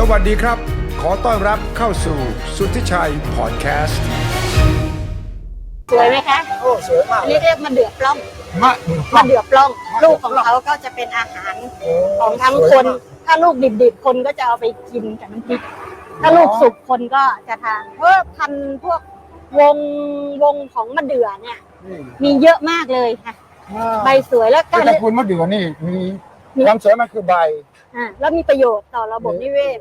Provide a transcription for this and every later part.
สวัสดีครับ ขอต้อนรับเข้าสู่สุทธิชัยพอดแคสต์สวยไหมคะโอ้สวยมากอันนี้เรียกมะเดื่อปล้องมะมะเดื่อปล้อง ลูกของเขาก็จะเป็นอาหารของทั้งคน ถ้าลูกดิบๆคนก็จะเอาไปกินกับน้ำพริก ถ้าลูกสุกคนก็จะทานเพราะว่าพันธุ์พวกวงวงของมะเดื่อเนี่ย มีเยอะมากเลยค่ะ ใบสวยแล้วคืกาอรตระกูลมะเดื่อนี่มีมีความสวยมันคือใบ อ่าแล้วมีประโยชน์ต่อระบบนิเวศ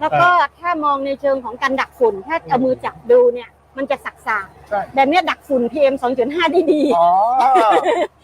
แล้วก็ถ้ามองในเชิงของการดักฝุ่น ถ้าเอามือจับดูเนี่ย มันจะสักสาใช่แบบเนี้ยดักฝุ่น PM 2.5 ได้ดี อ๋อ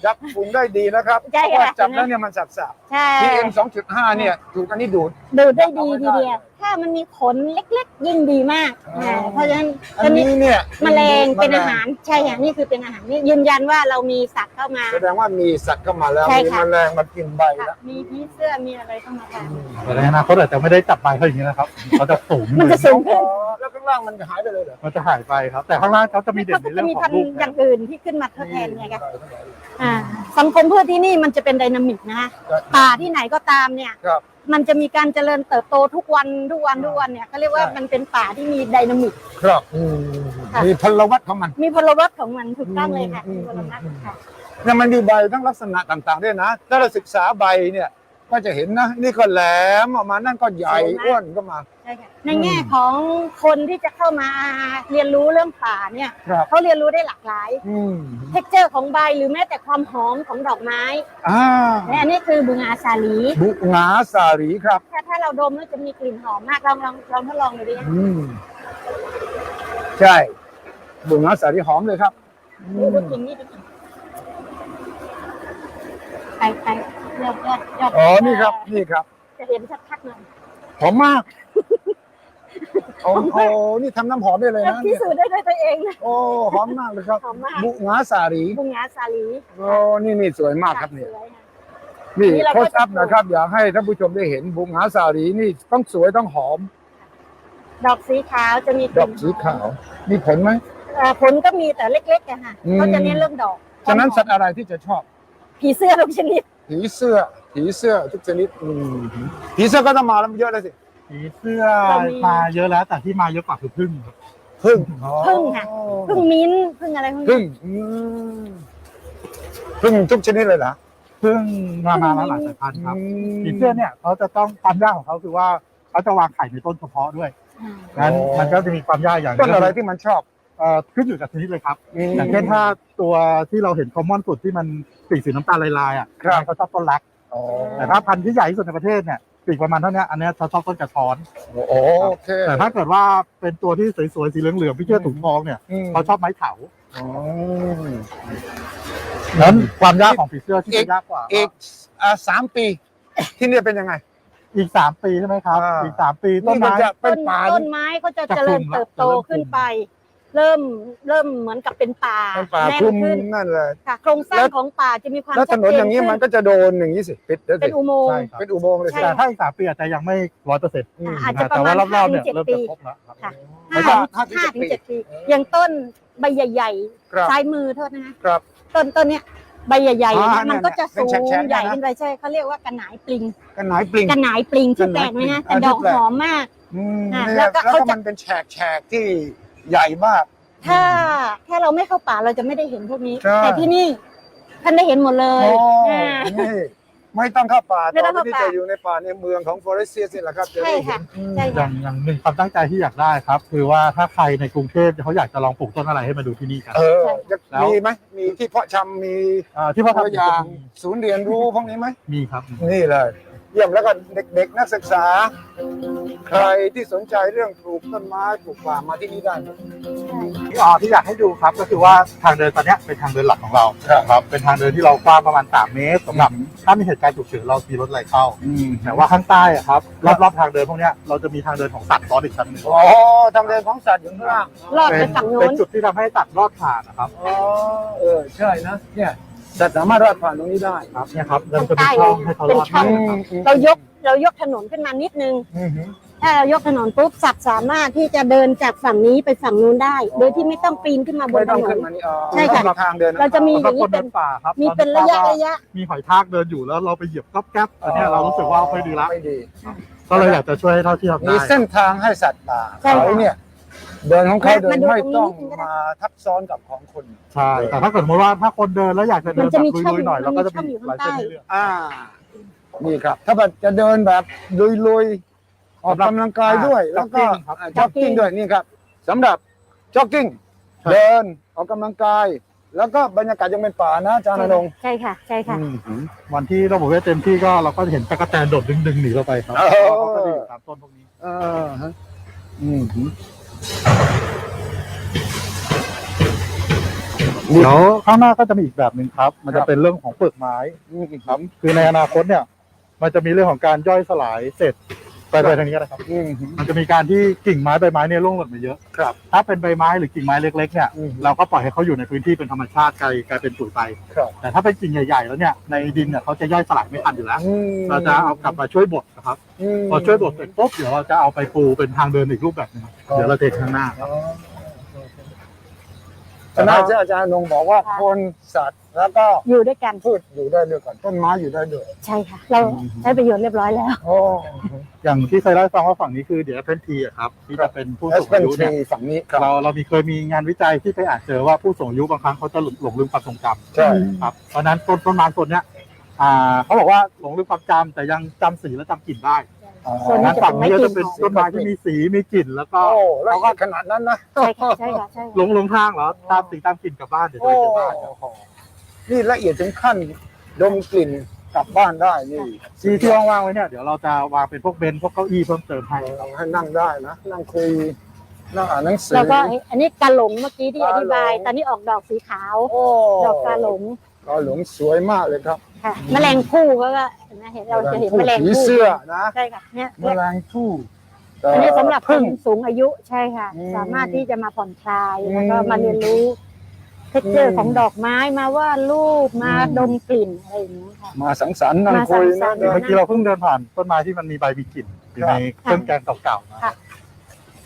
ยับฝุ่นได้ดีนะครับใช่เพราะว่าค่ะจับแล้วเนี่ยมันสับสับ ใช่ PM 2.5เนี่ยถูกอันนี้ดูด ดูดได้ดีทีเดียว ถ้ามันมีขนเล็กๆ ยิ่งดีมากอ๋ออ่าเพราะฉะนั้นอันนี้เนี่ยแมลงเป็นแมลอาหารใช่ค่ะนี่คือเป็นอาหารนี่ยืนยันว่าเรามีสัตว์เข้ามา แสดงว่ามีสัตว์เข้ามาแล้วใช่มีค่ะ แมลงมากินใบค่ะแล้วมีผีเสื้อมีอะไรเข้ามาทานแต่ในอนาคตอาจจะไม่ได้จับใบเขาอย่างนี้นะครับ เขาจะสูงมันจะสูงอ๋ขึ้อนแล้วข้างล่างมันจะหายไปเลยเหรอมันจะหายไปครับ แต่ข้างล่างเขาจะมีเด่เขานก็ในจะเรื่องมีขอพังนลูกธุ์อย่างอื่นที่ขึ้นมาทดแทนไงคะอ่าสังคมพืชที่นี่มันจะเป็นไดนามิกนะคะป่าที่ไหนก็ตามเนี่ย ครับ มันจะมีการเจริญเติบโตทุกวันทุกวันทุกวันเนี่ยเขาเรียกว่าใช่มันเป็นป่าที่มีไดนามิก ครับอืมค่ะ มีพลวัตของมัน มีพลวัตของมันถูกต้องเลยค่ะอืมมีพลวัตอืมค่ะ เนี่ยมันมีใบทั้งลักษณะต่างๆด้วยนะ ถ้าเราศึกษาใบเนี่ย ก็จะเห็นนะ นี่ก็แหลมออกมานั่นก็ใหญ่สวยมาก อ้วนก็มา ใช่ค่ะในแง่ของคนที่จะเข้ามาเรียนรู้เรื่องป่าเนี่ยครับ เขาเรียนรู้ได้หลากหลาย อืมเท็กเจอร์ของใบหรือแม้แต่ความหอมของดอกไม้อ่าและอันนี้คือบุงาสาลีบุงาสารีครับ ถ้าถ้าเราดมแล้วจะมีกลิ่นหอมมากลองลองลองทดลองดูดิอืมใช่ บุงาสารีหอมเลยครับอืดูมดูกลิ่นนี่ดูกลิ่นไปไป ยอดยอดยอดอ๋อ นี่ครับ นี่ครับ จะเห็นชัดๆหน่อยหอมมากโอ้โหนี่ทำน้ำหอมได้เลยแล้วนะพิเนี่ยสูจน์ได้ด้วยตัวเองนะโอ้หอมมากเลยครับ หอมมาก บุงาสารีบุงาสาลีโอ้นี่นี่สวยมากครับเนี่ยสวยค่ะนี่นี่เราโคก็ชอัพจะนะครับ อยากให้ท่านผู้ชมได้เห็นบุงหาสารีนี่ต้องสวยต้องหอม ดอกสีขาวจะมีกดลิ่อนกสีขาว มีผลไหมเอ่อผลก็มีแต่เล็กๆอะค่ะอืมเขาจะเน้นเรื่องดอก ฉะนั้นสัตว์อะไรที่จะชอบ ผีเสื้อทุกชนิด ผีเสื้อ ผีเสื้อทุกชนิดอืมผีเสื้อก็ต้องมาแล้วเยอะเลยสิผีเสื้อมาเยอะแล้วแต่ที่มาเยอะกว่าคือพึ่งครับพึ่งพึ่งค่ะ พึ่งมิ้นท์พึ่งอะไรพวกนี้พึ่งอืมพึ่งทุกชนิดเลยเหรอพึ่งมามาแล้วหลายสายพันธุ์ครับมผีเสื้อเนี่ยเขาจะต้องความยากของเขาคือว่าเขาจะวางไข่ในต้นเฉพาะด้วยอ่า งั้นมันก็จะมีความยากอย่างหต้นอะไรงที่มันชอบ เอ่อขึ้นอยู่กับชนิดเลยครับมอย่างเช่นถ้าตัวที่เราเห็นคอมมอนสุดที่มันปีกสีน้ำตาลลายๆอะครับ เขาชอบต้นรักอ๋อแต่ถ้าพันธุ์ที่ใหญ่ที่สุดในประเทศเนี่ยปีกประมาณเท่านี้อันเนี้ยเขาชอบต้นกระท้อนโอ้โอเคแต่ถ้าเกิดว่าเป็นตัวที่สวยๆสีเหลืองๆพี่เชื่อถุงทองเนี่ยมเขาชอบไม้เถาอ๋อ นั้นความยากของผีเสื้อที่อีจะกยากกว่าอีกอ่าสามปี ที่นี่เป็นยังไง อีกสามปีใช่ไหมครับ อ่า อีกสามปีต้นี่นมันไม้ จะเป็ต้นนป่า ต้นไม้ก็จะจะเจริญคลุมแล้วเติบโตจะเริ่มขึ้นคลุมไป เริ่มเริ่มเหมือนกับเป็นป่าเป็นป่าแน่นคลุมขึ้นนั่นเลย ค่ะโครงสร้าแล้งวของป่าจะมีความแล้วถนนอย่างนี้ชัดเจมันก็จะโดนอย่างนี้สิปิดแล้วสิเป็นอุโมงค์ ใช่ครับเป็นอุโมงค์เลยสิ ใช่ แต่ถ้าอีกสามปีอาจจะยังไม่ร้อยเปอร์เซ็นต์อ่าอาจจะประแต่มาว่าณรอบๆเนี่ยห้าถึงเจ็ดเริ่มปี จะครบแล้วครับ ค่ะแล้วห้าก็ถึงห้าถึงเจ็เจ็ดดปีปีอย่างต้นใบใหญ่ครับ ๆซ้ายมือโทษนะคะครับ ต้นต้นเนี้ยใบใหญ่ๆอ่าเนี่ยมันก็จะเนี่ยสูงเป็นแฉกๆใหญ่นะ ขึ้นไปใช่เขาเรียกว่ากระหนายปลิงกันหนายปลิง กระหนายปลิงชื่อแปลกไหมกระหนะนายปลิงแต่ดอกอ่าชื่อแปลกหอมมาก อืมอ่าเนี่ยแล้แล้ววก็ก็เขาจะ มันเป็นแฉกแฉกๆที่ ใหญ่มาก ถ้าถ้าเราไม่เข้าป่าเราจะไม่ได้เห็นพวกนี้ ใช่ แต่ที่นี่ท่านได้เห็นหมดเลยโอ้อ่า นี่ไม่ต้องเข้าป่าไม่ต้องต่อเข้าไปที่ป่า จะอยู่ในป่าในเมืองของฟอเรสเซียนี่แหละครับจะใช่ได้เห็ค่ะนอืมใช่อค่ะ ย่างอย่างหนึ่งความตั้งใจที่อยากได้ครับ คือว่าถ้าใครในกรุงเทพเขาอยากจะลองปลูกต้นอะไรให้มาดูที่นี่กัน เออจะแล้ว มีไหมมีที่เพาะชำมีอ่าที่พ่อตัวทำอย่างศูนย์เรียนรู้พวกนี้ไหมมีครับ นี่เลย เยี่ยมแล้วก็เด็กๆ นักศึกษา ใครที่สนใจเรื่องปลูกต้นไม้ปลูกป่ามาที่นี่ได้ ที่อ๋อที่อยากให้ดูครับก็คือว่าทางเดินตอนเนี้ยเป็นทางเดินหลักของเราครับครับเป็นทางเดินที่เรากว้างประมาณ 3 เมตรสำหรับถ้ามีเหตุการณ์ฉุกเฉินเราขี่รถอะไรเข้าอืมแต่ว่าข้างใต้อะครับรอบๆทางเดินพวกเนี้ยเราจะมีทางเดินของสัตว์ซ้อนอีกชั้นหนึ่งอ๋อทางเดินของสัตว์อยู่ข้างล่างรอดไปเป็นฝั่งโน้เป็นนจุดที่ทำให้สัตว์รอดผ่านนะครับอ๋อเออใช่นะเนี่ย สัตว์สามารถรอดผ่านตรงนี้ได้ ครับเนี่ยครับเราจะเป็นช่องให้เขารอดเป็นช่องได้นะครับเรายกเรายกถนนขึ้นมานิดนึง อืมถ้าเรายกถนนปุ๊บสัตว์สามารถที่จะเดินจากฝั่งนี้ไปฝั่งนู้นได้โดยที่ไม่ต้องปีนขึ้นมาบนไม่ถต้องนขึ้นน มานี่อ๋อใช่ค่ะ มีทางเดินเราจะมีสำหรับคนเดินป่าครับมีเป็นระยะระยะ มีหอยทากเดินอยู่แล้วเราไปเหยียบก๊อบแก๊บอันเนี้ยเรารู้สึกว่าไม่ดีละไม่ดี ก็เลยอยากจะช่วยให้เท่าที่ทำมีได้ เส้นทางให้สัตว์ป่าใช่ค่ะ เขาเนี่ย เดินของเขาเดินมาดูไม่ตรงนี้ต้องนิดนึงก็ได้มาทับซ้อนกับของคนใช่แต่ถ้าเกิดสมมติว่าถ้าคนเดินแล้วอยากจะเดินมันแบจะบมีช่องลุยๆหน่อยมันมีเราก็จะช่องมีอยู่หลายข้างเส้นใต้ให้เลือกอ่า นี่ครับ ถ้าแบบจะเดินแบบลุยๆออกกำลังกายด้วย แล้วก็ครับจ็อกกิ้งด้วยนี่ครับสำหรับจ็อกกิ้งครับเดินออกกำลังกายแล้วก็บรรยากาศยังเป็นป่านะอาจารย์นรงค์ใช่ค่ะ ใช่ค่ะอืมวันที่เราบอกว่าเต็มที่ก็เราก็จะเห็นตะกแตนโดดดึงๆหนีเราไปครับเออเขาก็จะอยู่ตามต้นพวกนี้ เออฮะอืม เดี๋ยวข้างหน้าก็จะมีอีกแบบหนึ่งครับ มันครัจะบเป็นเรื่องของเปลือกไม้อืมครับ คือในอนาคตเนี่ย มันจะมีเรื่องของการย่อยสลายเศษ ไปไปทางนี้ก็ได้ครับ อืม มันจะมีการที่กิ่งไม้ใบไม้เนี่ยร่วงหล่นมาเยอะครับถ้าเป็นใบไม้หรือกิ่งไม้เล็กๆเนี่ยอืม เราก็ปล่อยให้เขาอยู่ในพื้นที่เป็นธรรมชาติกลายกลายเป็นปุ๋ยไป ครับแต่ถ้าเป็นกิ่งใหญ่ๆแล้วเนี่ยในดินเนี่ยเขาจะย่อยสลายไม่ทันอยู่แล้วอืมเราจะเอากลับมาช่วยบดนะครับม พอช่วยบดเสร็จปุ๊บเดี๋ยวเราจะเอาไปปูเป็นทางเดินอีกรูปแบบหนึงครับ เดี๋ยวเราเทข้างหน้าครับอ๋อฉะนั้นอาจารย์นงบอกว่าค่ะคนสัตว์ แล้วก็อยู่ด้วยกันพืชอยู่ได้ด้วยกันต้นไม้อยู่ได้ด้วย ใช่ค่ะ เราใช้ประโยชน์เรียบร้อยแล้ว โอ้อย่างที่เคยเล่าให้ฟังว่าฝั่งนี้คือเดี๋ยวเพนทีอะครับที่จะเป็นผู้เอสูสงเป็นอายุทรีเนี่ยฝั่งนี้ครับเราเรามีเคยมีงานวิจัยที่ไปอ่านเจอว่าผู้สูงอายุบางครั้งเขาจะหลงหลงลืมความทรงจำใช่ครับเพราะฉะนั้นต้นต้นไม้ต้นเนี้ยอ่าเขาบอกว่าหลงลืมความจำแต่ยังจำสีและจำกลิ่นได้อ๋อส่วนนี้นั้นฝั่งนี้ก็จะเป็นต้นไม้ที่มีสีมีกลิ่นแล้วก็โอ้แล้วก็ขนาดนั้นนะใช่ค่ะใช่ค่ะใช่หลค่ะงหลงทางเหรอตามสีตามกลิ่นกลับบ้านเดี๋ยวจะโอ้ไปเจอบ้านครับ นี่ละเอียดถึงขั้นดมกลิ่นกลับบ้านได้นี่ที่ที่ว่างๆไว้เนี่ยเดี๋ยวเราจะวางเป็นพวกเบนซ์พวกเก้าอี้เพิ่มเติมให้ครับให้นั่งได้นะนั่งคุยนั่งอ่านหนังสือ แล้วก็ไอ้อันนี้กาหลงเมื่อกี้ที่อธิบายกาหลงตอนนี้ออกดอกสีขาว โอ้ดอกกาหลงกาหลงสวยมากเลยครับค่ะแมลงภู่ก็เห็นไหมเห็นเราจะเห็นแมลงผีภู่เสื้อนะใช่ค่ะเนี่ยแมลงทู่อันนี้สำหรับคพึ่ง นสูงอายุใช่ค่ะ อืมสามารถที่จะมาผ่อนคลายอืมแล้วก็มาเรียนรู้ เทคเจออืร์มของดอกไม้มาว่าดรูปมาอืมดมกลิ่นอะไรอย่างเงี้ยค่ะ มาสังสรรค์นั่งมาคุยสันะงสรรค์เมื่อกี้เราเพิ่งเดินผ่านต้นไม้ที่มันมีใบมีกลิ่นอยู่ในเครื่องแกงเก่าๆนะค่ะ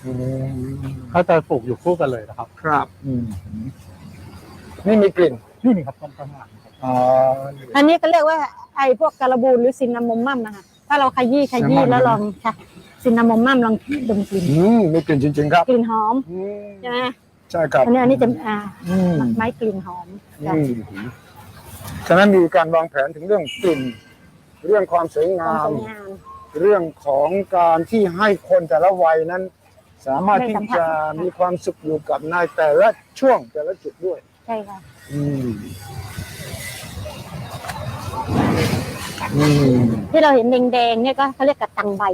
อืมเขาจะปลูกอยู่คู่กันเลยนะครับ ครับอืมนี่มีกลิ่นนี่นี่ครับต้นข้างหลังครับอ๋อ อันนี้ก็เรียกว่าไอ้พวกการบูนหรือซินนามอมมัมนะคะถ้าเราขยี้ขยี้ซินนามอมแล้วลองค่ะ ซินนามอมมัมลองดมกลิ่นอืมมีกลิ่นจริง ๆ ครับกลิ่นหอมอืมใช่ไหม ใช่ครับอันนี้อันนี้จะอ่าอืมไม้กลิ่นหอมอืมฉะนั้นมีการวางแผนถึงเรื่องกลิ่น เรื่องความสวยควางามมสวยงาม เรื่องของการที่ให้คนแต่ละวัยนั้น สามารถได้ที่สัมผัส จะมีความสุขอยู่กับในแต่ละช่วงแต่ละจุดด้วย ใช่ค่ะอืม อืมที่เราเห็นแดงๆเนี่ยก็เขาเรียกกระตังใบ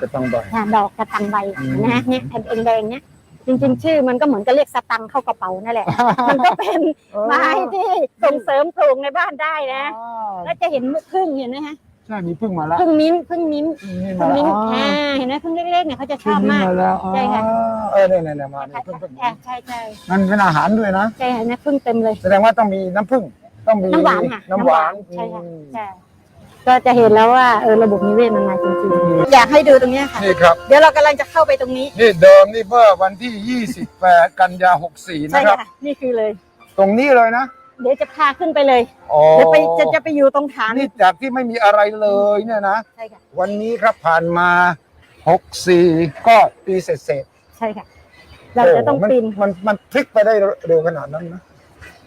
กระตังใบค่ะดอกกระตังใบอืม นะฮะเนี่ยแดงๆเนี่ย จริงๆ ชื่อมันก็เหมือนกับเรียกสตังค์เข้ากระเป๋านั่นแหละ มันก็เป็นไม้ที่ส่งเสริมปลูกในบ้านได้นะอ่าแล้วจะเห็นพึ่งเห็นไหมฮะใช่มีพึ่งมาแล้วพึ่งมิ้นท์พึ่งมิ้นท์นี่พึ่มางมิ้นท์อ๋ออ่าเห็นไหมพึ่งเล็กๆเนี่ยเขาจะชพึ่องบนี่มาก มาแล้วอ๋อใช่ค่ะ เออเนี่ยเนี่ยมาเนี่ยพึ่งพึ่งอ่าใช่ใช่มันเป็นอาหารด้วยนะ ใช่ค่ะเนี่ยพึ่งเต็มเลย แสดงว่าต้องมีน้ำผึ้งต้องมีน้ำหวานค่ะน้ำหวานใช่ค่ะอืมใช่ ก็จะเห็นแล้วว่าเออระบบนิเวศมันมาจริงๆ อยากให้ดูตรงเนี้ยค่ะ นี่ครับ เดี๋ยวเรากำลังจะเข้าไปตรงนี้ นี่เดิมนี่เมื่อวันที่ 28 กันยา 64 ใช่นะครับ ค่ะ นี่คือเลย ตรงนี้เลยนะเดี๋ยวจะพาขึ้นไปเลย อ๋อเดี๋ยวไปจะจะไปอยู่ตรงฐานนี่จากที่ไม่มีอะไรเลยเนี่ยนะ ใช่ค่ะ วันนี้ครับผ่านมา 64 ก็ปีเสร็จใช่ค่ะ ๆเราจะต้องโมันปีน มันมันพลิกไปได้เร็วขนาดนั้นนะ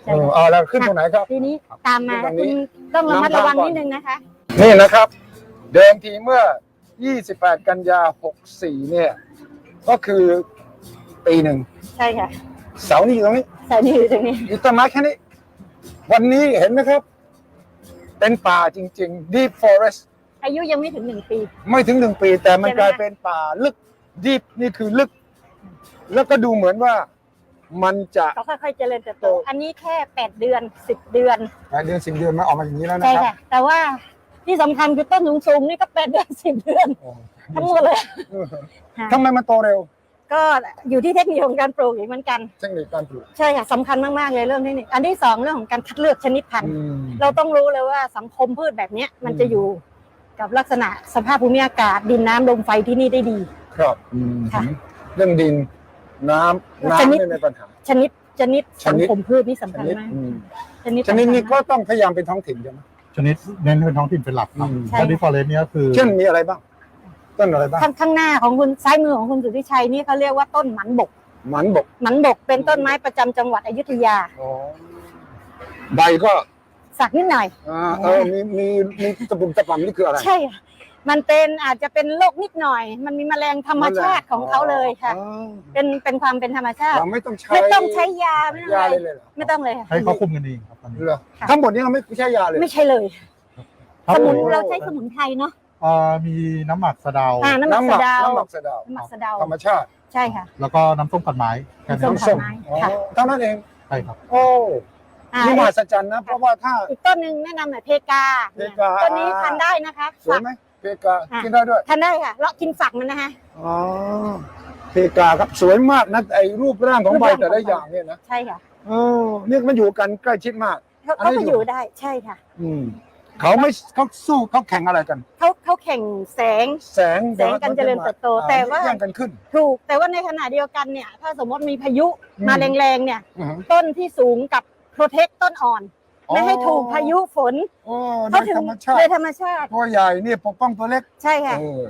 ใช่ เออค่ะเอาแล้วขึ้นตรงไหนครับ ทีนี้ตามมาตรงนี้คุณต้องระมัดระวังน้ำตามก่อนนิดนึงนะคะ นี่นะครับ เดิมทีเมื่อ 28 กันยา 64 เนี่ย ก็คือปีหนึ่งใช่ค่ะเสานี่อยู่ตรงนี้ใส่นี่อยู่ตรงนี้ อยู่ต้นไม้แค่นี้ วันนี้เห็นไหมครับ เป็นป่าจริง ๆ deep forest อายุยังไม่ถึงหนึ่งปี ไม่ถึงหนึ่งปี แต่มันใช่ไหม กลายเป็นป่าลึก deep นี่คือลึก แล้วก็ดูเหมือนว่ามันจะ เขาค่อยๆเจริญเติบโต โต อันนี้แค่แปดเดือนสิบเดือนแปดเดือนสิบเดือนมาออกมาอย่างนี้แล้วนะใช่ครับ ค่ะ แต่ว่า ที่สำคัญคือต้นสูงๆนี่ก็แปดเดือนสิบเดือนโอ้ทั้งหมดเลยทำไมมันโตเร็วก็อยู่ที่เทคนิคของการปลูกอีกเหมือนกัน เทคนิคการปลูกใช่ค่ะสำคัญมาก ๆ เลยเรื่องเทคนิคอันที่สองเรื่องของการคัดเลือกชนิดพันธุ์อืม เราต้องรู้เลยว่าสังคมพืชแบบเนี้ยมันจะอยู่กับลักษณะสภาพภูมิอากาศดินน้ำลมไฟที่นี่ได้ดี ครับอืมค่ะเรื่องดิน น้ำชน้ำนิด ไม่เป็นปัญหา ชนิดชนิดชสังนิด คมพืชนี่ชสำคัญนิดมากอืมชนิดชนิดนี้ก็สำคัญมากต้องพยายามเป็นท้องถิ่นใช่ไหม ชนิดเน้นเป็นท้องถิ่นเป็นหลักครับอืม ใช่ ชนิดฟอเรสเนี่ยก็คือเช่นมีอะไรบ้าง ต้นอะไรบ้างข้างข้างหน้าของคุณซ้ายมือของคุณสุทธิชัยนี่เขาเรียกว่าต้นหมันบก หมันบกหมันบกเป็นต้นไม้ประจำจังหวัดอยุธยาอ๋อใบก็สักนิดหน่อย อ่าเออมีมีมีตะปุ่มตะป่ำนี่คืออะไร ใช่ค่ะ มันเป็นอาจจะเป็นโรคนิดหน่อย มันมีแมลงธรรมชาติของเขาเลยค่ะ อ๋อเป็นเป็นความเป็นธรรมชาติ เราไม่ต้องใช้ไม่ต้องใช้ยาไม่ต้องยาอะไรเลยเลยเหรอไม่ต้องเลยค่ะให้เขาคุมกันเองครับตอนนี้เหรอค่ะ ทั้งหมดนี้เราไม่ใช้ยาเลย ไม่ใช่เลย ครับสมุนผมเราใช้สมุนไพรเนาะเอ่อมีน้ำหมักสะเดาอ่าน้ำหมักน้ำหมัสะกเดาน้ำหมักสะเดาน้ำหมักสะเดาธรรมชาติใช่ค่ะ แล้วก็น้ำส้มกัดไม้แค่นี้น้ำส้ม น้ำส้มไม้อ๋อค่ะ เท่านั้นเอง ใช่ครับ โอ้อ่านี่มหัศจรรย์นะ เพราะว่าถ้า อีกต้นหนึ่งแนะนำหน่อยเพกาเพกา ต้นนี้ทานได้นะคะสวยฝักไหม เพกาอะกินได้ด้วยทานได้ค่ะเลาะกินฝักมันนะคะอ๋อเพกาครับสวยมากนะไอ้รูปร่างของใบรูปร่างแต่ละของใบอย่างเนี่ยนะใช่ค่ะเออเนี่ยมันอยู่กันใกล้ชิดมากเขาอันนี้เขาก็ออยู่ยู่ได้ใช่ค่ะ อืมเขาไม่เขาสู้เขาแข่งอะไรกันเขาเขาแข่งแสงแสงแสงการเจริญเติบโตอ่แต่ว่าแย่งกันขึ้น ถูกแต่ว่าในขณะเดียวกันเนี่ย ถ้าสมมติมีพายุอืมมาแรงๆเนี่ยอือฮึต้นที่สูงกับโปรเทคต้นอ่อน ไม่ให้ถูกพายุฝนโอ้โดเขายถึงธรรมชาติโดยธรรมชาติ ตัวใหญ่นี่ปกป้องตัวเล็กใช่ค่ะเออ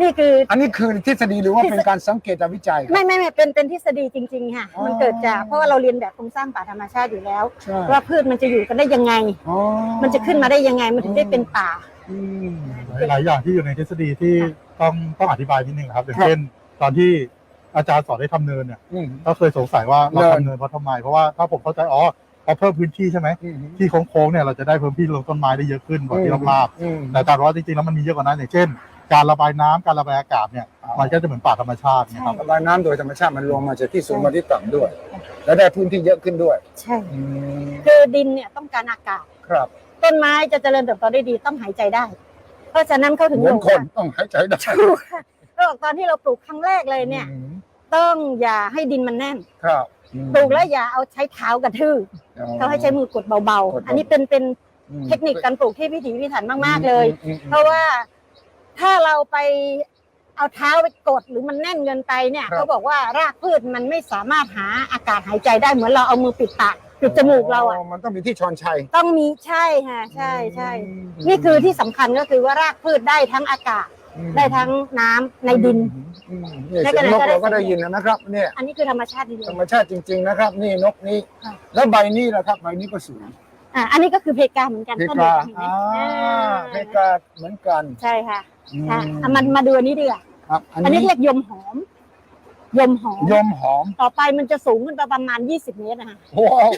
นี่คืออันนี้คือทฤษฎีหรือว่าเป็นการสังเกตจากวิจัยครับไม่ไม่ไม่เป็นเป็นทฤษฎีจริง ๆ ค่ะอ๋อมันเกิดจากเพราะว่าเราเรียนแบบโครงสร้างป่าธรรมชาติอยู่แล้วใช่ว่าพืชมันจะอยู่กันได้ยังไงอ๋อมันจะขึ้นมาได้ยังไงมันถึงได้เป็นป่าอืมหลายๆอย่างที่อยู่ในทฤษฎีที่ต้องต้องอธิบายนิดนึงครับอย่างครับเช่น ตอนที่อาจารย์สอนให้ทำเนินเนี่ยอืมก็เคยสงสัยว่าเราเนินทำเนินเพราะทำไมเพราะว่าถ้าผมเข้าใจอ๋อ พอเพิ่มพื้นที่ใช่ไหมอืมที่โค้งๆเนี่ยเราจะได้พื้นที่ลงต้นไม้ได้เยอะขึ้นกว่าที่ราบอืมๆแต่อาจารย์ว่าจริงๆแล้วมันมีเยอะกว่านั้นอย่างเช่น การระบายน้ำการระบายอากาศเนี่ยอ๋อมันก็จะเหมือนป่าธรรมชาตินะครับระบายน้ำโดยธรรมชาติมันลงมาจากที่สูงมาที่ต่ำด้วย และได้พื้นที่เยอะขึ้นด้วย ใช่อืมคือดินเนี่ยต้องการอากาศครับ ต้นไม้จะเจริญเติบโตได้ดีต้องหายใจได้ เพราะฉะนั้นเขาถึงเหมือนบอกคนว่าต้องหายใจได้ถูกค่ะเขาบอกตอนที่เราปลูกครั้งแรกเลยเนี่ยอืมต้องอย่าให้ดินมันแน่นครับอืม ปลูกแล้วอย่าเอาใช้เท้ากระทืบอ๋อเขาให้ใช้มือกดเบากดเบาๆ อันนี้เป็นเป็นอืมเทคนิคการปลูกที่พิถีพิถันมากๆเลยอืมอืมเพราะว่าถ้าเราไปเอาเท้าไปกดหรือมันแน่นเกินไปเนี่ยครับเขาบอกว่ารากพืชมันไม่สามารถหาอากาศหายใจได้เหมือนเราเอามือปิดปากปิดจมูกเราอะมันต้องมีที่ชอนชัยต้องมีใช่ค่ะใช่ใช่อืมนี่คือที่สำคัญก็คือว่ารากพืชได้ทั้งอากาศอืม ได้ทั้งน้ำในดิน อืมนี่ได้เสียงนกก็ได้เราก็ได้ยินแล้วนะครับ เนี่ยอันนี้คือธรรมชาติดีธรรมชาติจริง ๆนะครับ นี่นกนี้ค่ะแล้วใบนี้ล่ะครับ ใบนี้ก็สวยอะอันนี้ก็คือเพกาเหมือนกันเพต้นกาเดียวเห็นไหมอ่าอ่าเพกาเหมือนกันใช่ค่ะอืมอะเอามันมาดูอันนี้ดีกว่าครับ อันอันนี้นี้เรียกยมหอม ยมหอม ยมหอมต่อไปมันจะสูงขึ้นไปประมาณ 20 เมตรนะคะว้าว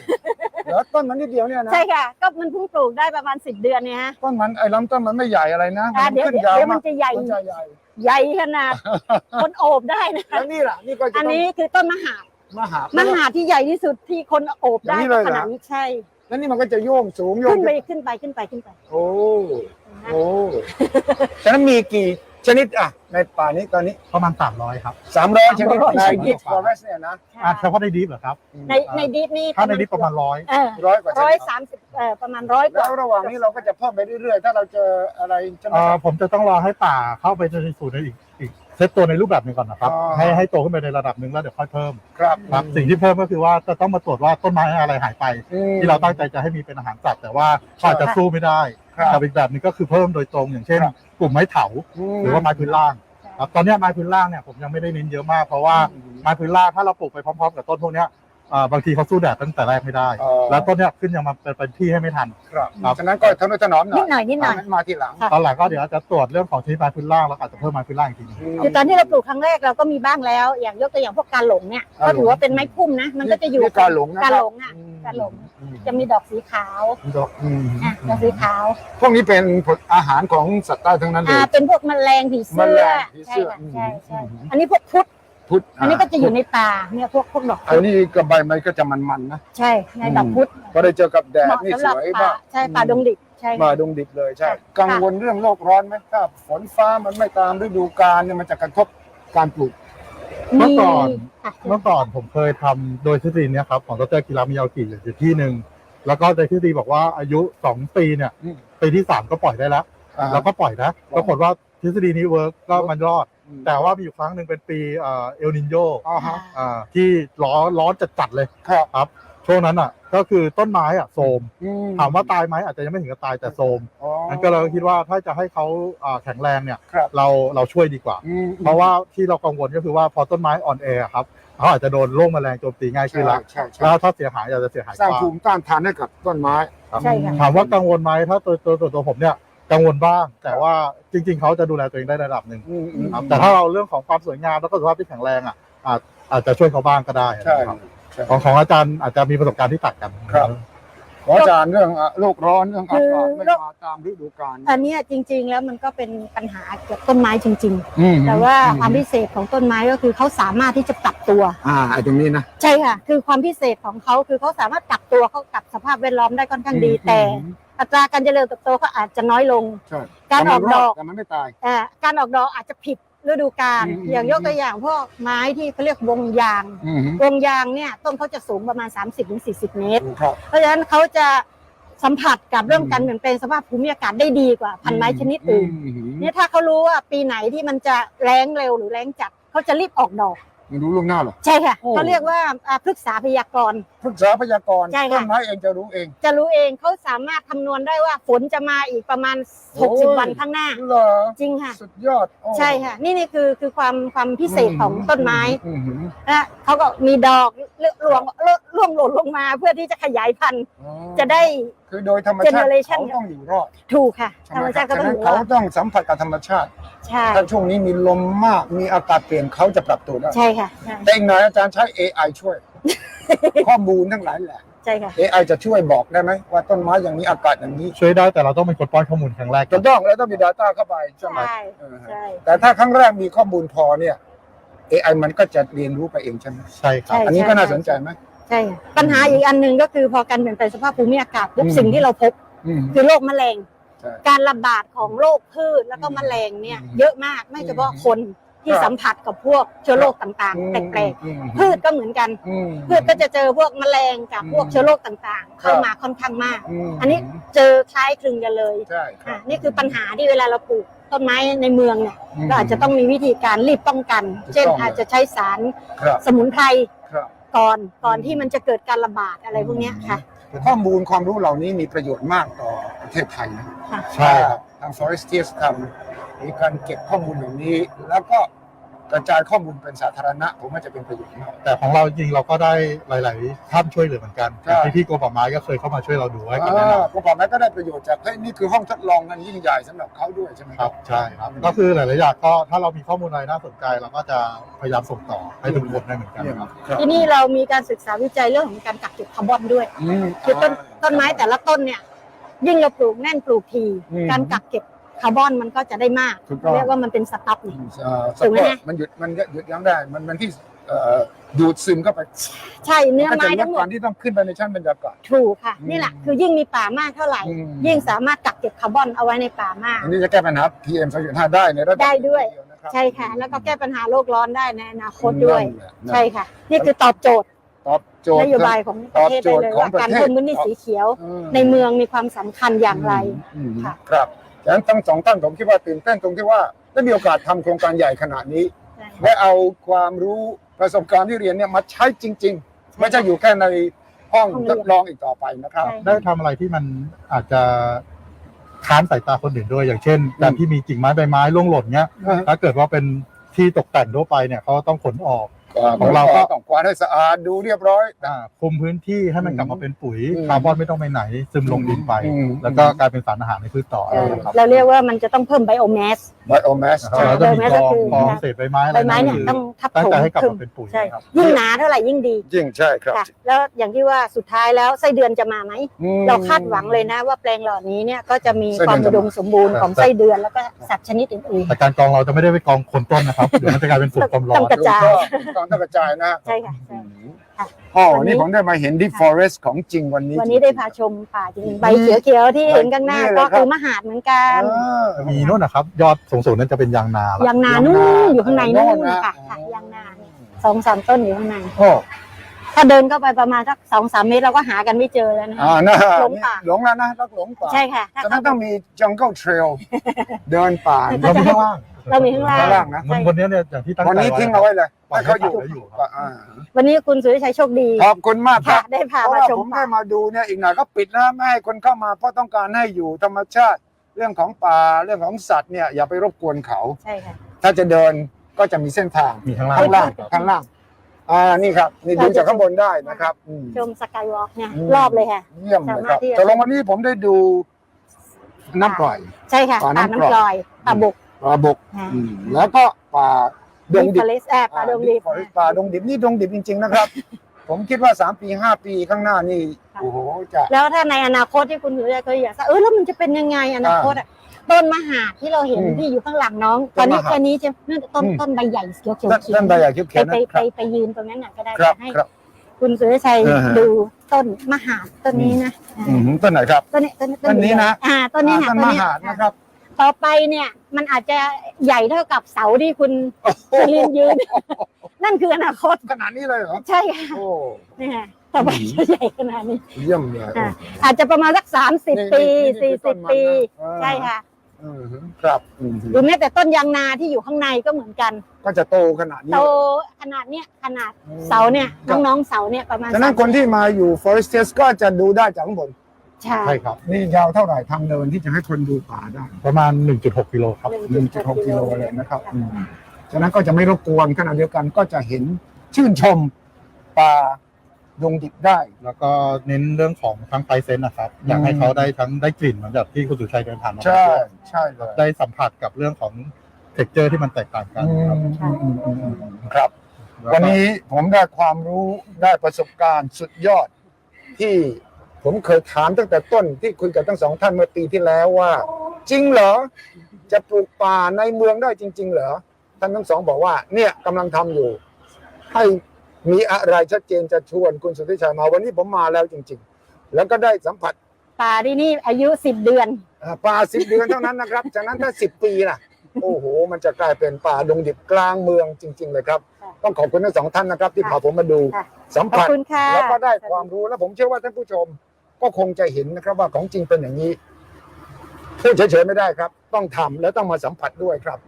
แล้วต้นมันนิดเดียวเนี่ยนะใช่ค่ะ ก็มันเพิ่งปลูกได้ประมาณ 10 เดือนเนี่ยฮะ ต้นมันไอ้ลำต้นมันไม่ใหญ่อะไรนะอะมันเดี๋ยวขึ้นเดี๋ยวยาวเดี๋ยวมัมานกจะใหญ่ มันจะใหญ่ใหญ่ขนาด คนโอบได้นะแล้วนี่ล่ะนี่ก็จะอันนี้คือต้นมหาดมหามหาดที่ใหญ่ที่สุดที่คนโอบได้อย่างนี้เลยเหรอขนาดนี้ใช่ แล้วนี่มันก็จะโยงสูงโยงขึ้นไปขึ้นไปขึ้นไปขึ้นไป โอ้โอ้ฉะนั้นมีกี่ ชนิดอะในป่านี้ตอนนี้ประมาณ 300 ครับสามร้อยชนิด300ในชนิดิดสฟอเรสเนี่ยนะอะเฉพาะในดีฟเหรอครับในในดิฟนี่ถ้าในดีฟประมาณร้อยเออร้อยกว่าชร้อยนิดสามสิบเออประมาณร้อยกแล้ว่า วระหว่างนี้เราก็จะเพิ่มไปเรื่อยๆ ถ้าเราเจออะไรใช่ไหม เอ่คอรับผมจะต้องรอให้ป่าเข้าไปในสู่ในอีกอีกเซตตัวในรูปแบบหนึ่งก่อนนะครับ อ๋อ ให้ให้โตขึ้นไปในระดับหนึ่งแล้วเดี๋ยวค่อยเพิ่มครับครับสิ่งที่เพิ่มก็คือว่าจะต้องมาตรวจว่าต้นไม้อะไรหายไป อืม ที่เราตั้งใจจะให้มีเป็นอาหารสัตว์แต่ว่าใช่ก็อาจจะสู้ไม่ได้ ครับกับอีกแบบหนึงก็คือเพิ่มโดยตรง อย่างเช่น ครับ กลุ่มไม้เถาหรือว่าไม้พื้นล่างครับตอนเนี้ยไม้พื้นล่างเนี่ยผมยังไม่ได้เน้นเยอะมากเพราะว่าอืมไม้พื้นล่างถ้าเราปลูกไปพร้อมๆ กับต้นพวกเนี้ย อ่าบางทีเขาสู้แดดตั้งแต่แรกไม่ได้ อ๋อ แล้วต้นเนี้ยขึ้นยังมาเป็นเป็นที่ให้ไม่ทัน ครับครับ ฉะนั้นก็ทนุถนอมหน่นิอดยหน่อยนิดหน่อยอัมาทีหลังค่ะ ตอนหลังก็เดี๋ยวจะตรวจเรื่องของชนิดไม้พื้นล่างแล้วอาจจะเพิ่มไม้พื้นล่างอีกทีหนึงคือตอนที่เราปลูกครั้งแรกเราก็มีบ้างแล้ว อย่างยกตัวอย่างพวกการหลงเนี่ยกาหลงก็ถือว่าเป็นไม้พุ่มนะ มันก็จะอยู่ นี่การหลงนะครับการหลงอะการหลงอืมจะมีดอกสีขาวดอกอืมอะดอกสีขาวพวกนี้เป็นผลอาหารของสัตว์ใต้ทั้งนั้นเลอ่าย เป็นพวกแมลงผีเสื้แมอลงผีเสื้อใช่ค่ะใช่ใช่อืม อันนี้พวกพุทธ พุทธอันนี้ก็จะอยู่ในป่าเนี่ยพวกพวกดอกอันนี้กับใบมันก็จะมันๆนะใช่ ในดอกพุทธพอได้เจอกับแดดเหมาะนี่สำสหรับวยป่ามากใช่ป่าดงดิบใช่ มาดงดิบเลยใช่ ค่ะ กังวลเรื่องโลกร้อนไหมถ้าฝนฟ้ามันไม่ตามฤดูกาลเนี่ยมันจะกระทบการปลูก เมื่อก่อน ค่ะ เมื่อก่อนผมเคยทำโดยทฤษฎีเนี้ยครับของดรกิรามิยากิอยู่ที่หนึ่งแล้วก็ในทฤษฎีบอกว่าอายุสองปีเนี่ยอืม ปีที่สามก็ปล่อยได้แล้ว อ่าเราก็ปล่อยนะปรากฏว่าทฤษฎีนี้เวิร์กก็มันรอดอืม แต่ว่ามีอยู่ครั้งหนึ่งเป็นปีเอ่อเอลนินโยอ๋อฮะอ่าที่ร้อนร้อนจัดๆเลยครับครับช่วงนั้นอะ ก็คือต้นไม้อะโทรมอืถามว่าตายไหมอาจจะยังไม่ถึงกับตายแต่โทรมอ๋องั้นก็เราคิดว่าถ้าจะให้เขาอ่าแข็งแรงเนี่ยครับเราเราช่วยดีกว่าอืมเพราะว่าที่เรากังวลก็คือว่าพอต้นไม้อ่อนแอครับเขาอาจจะโดนโรคแมลงโจมตีง่ายขึ้นใช่ละใช่ใช่แล้วถ้าเสียหายอาจจะเสียหายสร้างกว่าภูมิต้านทานให้กับต้นไม้ใช่ค่ะถามว่ากังวลไหมถ้าตัวตัวตัวตัวผมเนี่ย กังวลบ้าง แต่ว่าจริง ๆ เขาจะดูแลตัวเองได้ระดับหนึ่งอืมอืมครับแต่ถ้าเราเรื่องของความสวยงามแล้วก็สุขภาพที่แข็งแรงอะอาจอาจจะช่วยเขาบ้างก็ได้ใช่ครับใช่ของของอาจารย์อาจจะมีประสบการณ์ที่ต่างกันครับขออาจารย์เรื่องอะโลกร้อนเรื่องอากาศคือไม่มาตามฤดูกาลอันเนี้ยจริง ๆ แล้วมันก็เป็นปัญหาเกี่ยวกับต้นไม้จริงอืมๆแต่ว่าอืมความพิเศษของต้นไม้ก็คือเขาสามารถที่จะปรับตัว อ่าไอ้ตรงนี้นะใช่ค่ะ คือความพิเศษของเขาคือเขาสามารถปรับตัวเข้ากับสภาพแวดล้อมได้ค่อนข้างดีอืมแต่ อืมอัตราการเจริญเติบโตก็อาจจะน้อยลง ใช่การออกดอกแต่มันไม่ตายเอ่อการออกดอกอาจจะผิดฤดูกาลอืม อย่างยกตัวอย่างพวกไม้ที่เขาเรียกวงยาง อืมวงยางเนี่ยต้นเขาจะสูงประมาณ 30-40 เมตร ครับ เพราะฉะนั้นเขาจะสัมผัสกับเรื่องอืมการเปลี่ยนแปลงสภาพภูมิอากาศได้ดีกว่าพันไม้ชนิดอื่นมเนี่ยถ้าเขารู้ว่าปีไหนที่มันจะแรงเร็วหรือแรงจัดเขาจะรีบออกดอก ไม่รู้ล่วงหน้าหรอ ใช่ค่ะโอ้ เขาเรียกว่าอ่าพฤกษาพยากรณ์ ปรึกษาพยากรณ์ใช่ค่ะ ต้นไม้เองจะรู้เอง จะรู้เองเขาสามารถคำนวณได้ว่าฝนจะมาอีกประมาณ โอ้ย 60 วันข้างหน้า เหรอจริงค่ะ สุดยอดโอ้ใช่ค่ะ นี่นี่คือคือความความพิเศษของต้นไม้อืมอืมนะเขาก็มีดอกร่วงร่วงหล่นลงมาเพื่อที่จะขยายพันธุ์ อ๋อจะได้คือโดยธรรมชาติ generation เขาต้องอยู่รอดถูกค่ะใช่ธรไหรมมคชารับติก็ฉะต้องนั้นอยู่เขารอดต้องสัมผัสกับธรรมชาติ ใช่ถ้าช่วงนี้มีลมมากมีอากาศเปลี่ยนเขาจะปรับตัวได้ ใช่ค่ะใช่แต่อีกหน่อยอาจารย์ใช้ AI ช่วย ข้อมูลทั้งหลายแหละ ใช่ค่ะ AI จะช่วยบอกได้ไหมว่าต้นไม้อย่างนี้อากาศอย่างนี้ช่วยได้แต่เราต้องเป็นคนป้อนข้อมูลครั้งแรกจะต้องแล้วต้องมี Data เข้าไปใช่ไหมใช่เออใช่ แต่ถ้าครั้งแรกมีข้อมูลพอเนี่ย AI มันก็จะเรียนรู้ไปเองใช่ไหมใช่ครับ อันนี้ก็น่าสนใจไหม ใช่ค่ะปัญหาอีกอันหนึ่งก็คือพอการเปลี่ยนแปลงสภาพภูมิอากาศปุ๊บอืม สิ่งที่เราพบอืม คือโรคแมลง ใช่การระบาดของโรคพืชแล้วก็แมลงเนี่ยอืมเยอะมากไม่เฉพาะคนที่ครับสัมผัสกับพวกเชื้อโรคต่างอืมๆแปลกอืมๆพืชก็เหมือนกันอืมพืชก็จะเจอพวกแมลงกับพวกอืมเชื้อโรคต่างๆ เข้าครับมาค่อนข้างมากมอันนี้เจอคล้ายคลึงกันเลยใช่ครัอะบนี่คือปัญหาที่เวลาเราปลูกต้นไม้ในเมืองเนี่ยมเราอาจจะต้องมีวิธีการรีบป้องกันถูกต้องเช่นเลยอาจจะใช้สารครับสมุนไพรครับ ก่อนก่อนอืมที่มันจะเกิดการระบาดอะไรพวกเนี้ยค่ะข้อมูลความรู้เหล่านี้มีประโยชน์มากต่อประเทศไทยนะ ค่ะ ใช่ครับ ทาง Forestiers ทำมีการเก็บข้อมูลเหล่านี้ แล้วก็ กระจายข้อมูลเป็นสาธารณะ ผมว่าจะเป็นประโยชน์มาก แต่ของเราจริงเราก็ได้หลาย ๆ ท่านช่วยเหลือเหมือนกันใช่อย่างที่พี่โกป่าไม้ก็เคยเข้ามาช่วยเราดูให้กันแนะนอ่าผมบอกแม่ก็ได้ประโยชน์จากเฮ้ยนี่คือห้องทดลองกันยิ่งใหญ่สำหรับเขาด้วยใช่ไหมำคครัรับบใช่ครับ ก็คือหลาย ๆ อย่างก็ถ้าเรามีข้อมูลอะไรน่าสนใจเราก็จะพยายามส่งต่อให้ทุกคนได้เหมือนกันเยี่ยมครับครับที่นี่เรามีการศึกษาวิจัยเรื่องของการกักเก็บคาร์บอนด้วยอืมคือต้นต้นไม้แต่ละต้นเนี่ย ยิ่งเราปลูกแน่นปลูกที อืม การกักเก็บ คาร์บอนมันก็จะได้มากถูกต้อง เรียกว่ามันเป็นสต็อกนี่ เอ่อสถูกไหมปอร์ฮะตมันหยุดมันหยุดยั้งได้ มันมันที่เอ่อดูดซึมเข้าไปใช่เนื้อก็จะไม้ลดทั้งหมกาดรที่ต้องขึ้นไปในชั้นบรรยากาศ ถูกค่ะ อืมนี่แหละคือยิ่งมีป่ามากเท่าไหร่ อืม ยิ่งสามารถกักเก็บคาร์บอนเอาไว้ในป่ามาก อันนี้จะแก้ปัญหา PM 2.5ได้ในระดับได้ด้วย เนะรับใช่ค่ะ แล้วก็แก้ปัญหาโลกร้อนได้ในอนาคตด้วย นั่นแหละนั่นใช่ค่ะ นี่คือตอบโจทย์ตอบโจทย์นโยบายของประเทศได้เลยตอบโจทย์ของว่าประการเทศ เพิ่มพื้นที่สีเขียวอืมในเมืองมีความสำคัญอย่างไร อืมค่ะ ครับ ฉะนั้นทั้งสองท่านผมคิดว่าตื่นเต้นตรงที่ว่าได้มีโอกาสทำโครงการใหญ่ขนาดนี้ใช่และเอาความรู้ประสบการณ์ที่เรียนเนี่ยมาใช้จริง ๆ ไม่ใช่อยู่แค่ในห้องทดลองอีกต่อไปนะครับใช่ได้ทำอะไรที่มันอาจจะค้านสายตาคนอื่นด้วย อย่างเช่นการที่มีกิ่งไม้ใบไม้ร่วงหล่นเนี้ยถ้าเกิดว่าเป็นที่ตกแต่งทั่วไปเนี่ยเขาต้องขนออก ของเราก็ ต้องกวาดให้สะอาดดูเรียบร้อย อ่าคุมพื้นที่ให้มันกลับมาเป็นปุ๋ยอืมคาร์บอนไม่ต้องไปไหน ซึมลงดินไป อืม แล้วก็กลายเป็นสารอาหารในพืชต่อเออนะครับ เราเรียกว่ามันจะต้องเพิ่มไบโอแมส ไบโอแมสนะครับแล้วจะมีใช่กองก็คือกองเศษใบไม้อะไรใบไม้เนี่ยคือต้องทับตั้งถมใจให้กลับขึ้นมาเป็นปุ๋ยใช่ครับยิ่งหนาเท่าไหร่ยิ่งดีจริงใช่ครับค่ะแล้วอย่างที่ว่าสุดท้ายแล้วไส้เดือนจะมาไหมอืมเราคาดหวังเลยนะว่าแปลงเหล่านี้เนี่ยก็จะมีไส้คเดือนวามอุดมสมบูรณ์ครับของไส้เดือนแล้วก็สัตว์ชนิดอื่นแต่การกองเราจะไม่ได้ไปกองคนต้นนะครับเดี๋ยวมันจะกลายเป็นฝุ่นความร้อต้นองกระจายถูกต้องต้องกระจายนะๆใช่ค่ะใช่ค่ะ อ๋อวันนี้นี่ผมได้มาเห็นที่ forest ของจริงวันนี้วันนี้ได้พาชมป่าจริงๆใบเขียวๆที่เห็นข้างหน้านี่แหก็ละครับคือมหาดเหมือนกันอ่ามีนู่นนะครับ ยอดสูงๆนั่นจะเป็นยางนาละยางนาางนานู่นอยู่ข้างในโน่นู่นนนะค่ะอ๋อค่ะยางนาเนี่ยสองสามต้นอยู่ข้างในโอ้ถ้าเดินเข้าไปประมาณสักสองสามเมตรเราก็หากันไม่เจอแล้วนะอ่านะหลงป่าหลงแล้วนะรักหลงป่าใช่ค่ะถ้าฉะนั้นเข้าต้องมี jungle trail เดินป่าเรามีข้างล่างเรามีข้างล่างข้างล่างนะมันวันนี้เนี่ยอย่างที่ตั้งใจวันนี้ทิ้งเอาไว้เลย ปล่อให้ยให้เขาอยู่ปล่อยให้อยู่ครับอ่าวันนี้คุณสุริชัยโชคดีขอบคุณมากคค่ะรับ ได้พาเพราะมาว่าชมผมป่าได้มาดูเนี่ยอีกหน่อยก็ปิดนะไม่ให้คนเข้ามาเพราะต้องการให้อยู่ธรรมชาติ เรื่องของป่าเรื่องของสัตว์เนี่ยอย่าไปรบกวนเขา ใช่ค่ะ ถ้าจะเดินก็จะมีเส้นทางมีข้างล่างข้างล่างครับข้างล่างอ่านี่ครับ นี่ดูจากข้างบนได้นะครับอืม ชมสกายวอล์กเนี่ยอืม รอบเลยค่ะ เยี่ยมเลยครับสามารถที่จะแต่ลงวันนี้ผมได้ดูน้ำปล่อย ใช่ค่ะป่าป่าน้ำน้ำกลอยป่าบกปลาบก ค่ะอืมแล้วก็ป่า ดงดิฟบอเรสแอบป่าดงดิบอ่าป่าดงดิบนี่ดงดิบจริง ๆ นะครับ ผมคิดว่าสามปีห้าปีข้างหน้านี่ค่ะ โอ้โหจะแล้วถ้าในอนาคตที่คุณสุริชัยเคยอยากทราบเออแล้วมันจะเป็นยังไงอนาคตอะต้นมหาดที่เราเห็นอืมที่อยู่ข้างหลังน้องต้ตอนนมนี้หาดแค่นี้จะนั่นต้นอืมต้นใบใหญ่เขียวเขียวท่านท่านใบใหญ่เขียวไปเขียวนะไปคไปรับไปยืนตรงนั้นน่ะก็ได้ครับให้ครับ คุณสุริชัยอ่าฮะ ดูต้นมหาดต้นนี้นะอืมต้นไหนครับ ต้นนี้ต้นต้นนี้นะ อ่าต้นนี้อ่าค่ะต้นต้นมนี้หาดนะครับ ต่อไปเนี่ย มันอาจจะใหญ่เท่ากับเสาที่คุณโอ้โหสุรินทร์ยืน นั่นคืออนาคตขนาดนี้เลยเหรอ ใช่ค่ะโอ้นี่ค่ะต่อไปจะใหญ่ขนาดนี้ เยี่ยมเลยอ่าอาจจะประมาณสักสามสิบนี่ปีนี่นี่สี่คือต้สิบนมันปีนะอ่าใช่ค่ะ อืมครับอืมหรือแม้แต่ต้นยางนาที่อยู่ข้างในก็เหมือนกัน ก็จะโตขนาดนี้โตขนาดเนี้ยขนาดอืมเสาเนี่ยน้องๆเสาเนี่ยประมาณฉะนั้น30คนที่มาอยู่ forest test ก็จะดูได้จากข้างบน ใช่ ใช่ครับ นี่ยาวเท่าไหร่ทางเดินที่จะให้คนดูป่าได้ ประมาณ 1.6กิโลครับ1.6กิโลเลยนะครับอืมฉะนั้นก็จะไม่รบกวนขณะเดียวกันก็จะเห็นชื่นชมป่าดงดิบได้ แล้วก็เน้นเรื่องของทั้งไฟเซนนะครับ อยากให้เขาได้ทั้งได้กลิ่นเหมือนแบบที่คุณสุชัยเดินผ่านมาใช่ใช่เลยได้สัมผัสกับเรื่องของเท็กเจอร์ที่มันแตกต่างกันอืครับมอืมอืมอืมอืมครับ แล้วก็วันนี้ผมได้ความรู้ได้ประสบการณ์สุดยอดที่ ผมเคยถามตั้งแต่ต้นที่คุยกับทั้งสองท่านเมื่อปีที่แล้วว่า จริงเหรอ จะปลูกป่าในเมืองได้จริง ๆ เหรอท่านทั้งสองบอกว่า เนี่ยกำลังทำอยู่ ให้มีอะไรชัดเจนจะชวนคุณสุทธิชัยมาวันนี้ผมมาแล้วจริง ๆ แล้วก็ได้สัมผัสป่าที่นี่อายุสิบเดือนอ่าป่าสิบเดือนเท่านั้นนะครับ จากนั้นถ้าสิบปีล่ะโอ้โห มันจะกลายเป็นป่าดงดิบกลางเมืองจริง ๆ เลยครับค่ะต้องขอบคุณทั้งสองท่านนะครับ ที่ค่ะพาผมมาดูค่ะสัมขอบผัสคุณค่ะแล้วก็ได้ความรู้แล้วผมเชื่อว่าท่านผู้ชม ก็คงจะเห็นนะครับว่าของจริงเป็นอย่างนี้พูดเฉยๆไม่ได้ครับ ต้องทำและต้องมาสัมผัสด้วยครับ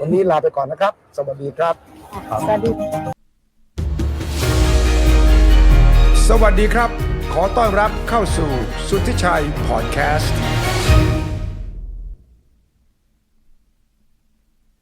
วันนี้ลาไปก่อนนะครับ สวัสดีครับ สวัสดีสวัสดีครับ ขอต้อนรับเข้าสู่สุทธิชัยพอดแคสต์